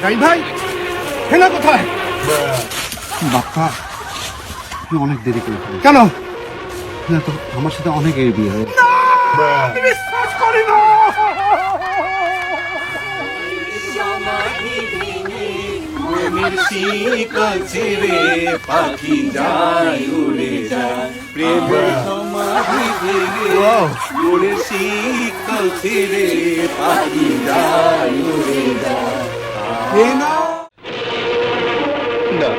জাহিদ ভাই হেনা কোথায়? বাপ্পা তুই অনেক দেরি করে কেন? না তো আমার সাথে অনেক এর বিয়ে হয়ে বিশ্বাস করি না। পাখি যায় উড়ে যায় প্রেমের সমাধি ভেঙে পাখি যায় উড়ে। হেনা না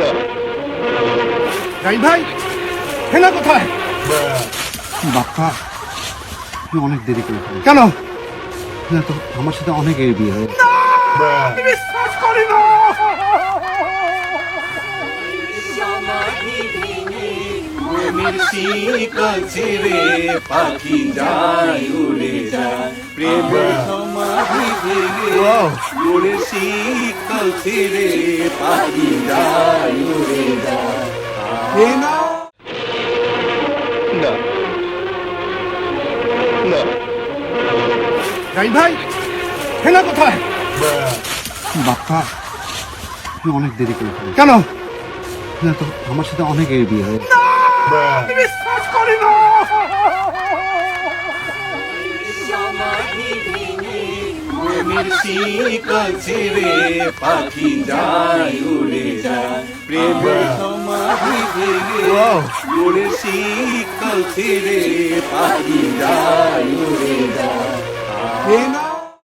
না জাহিদ ভাই হেনা কোথায়? বাপ্পা তুই অনেক দেরি করে কেন? না তো আমার সাথে অনেক এর বিয়ে হয়ে বিশ্বাস করি না পাখি যায় উড়ে যায়। প্রেমের সমাধি ভেঙে ছেড়ে যায় যায়। হেনা না। ভাই হেনা কোথায়? বাপ্পা তুই অনেক দেরি করে কেন? না তো আমার সাথে অনেক এর বিয়ে হয়ে আমি বিশ্বাস করি না প্রেমের শিকল ছেড়ে পাখি যায় উড়ে যায় প্রেমের সমাধি ভেঙে উড়ে শিকল ছেড়ে পাখি যায়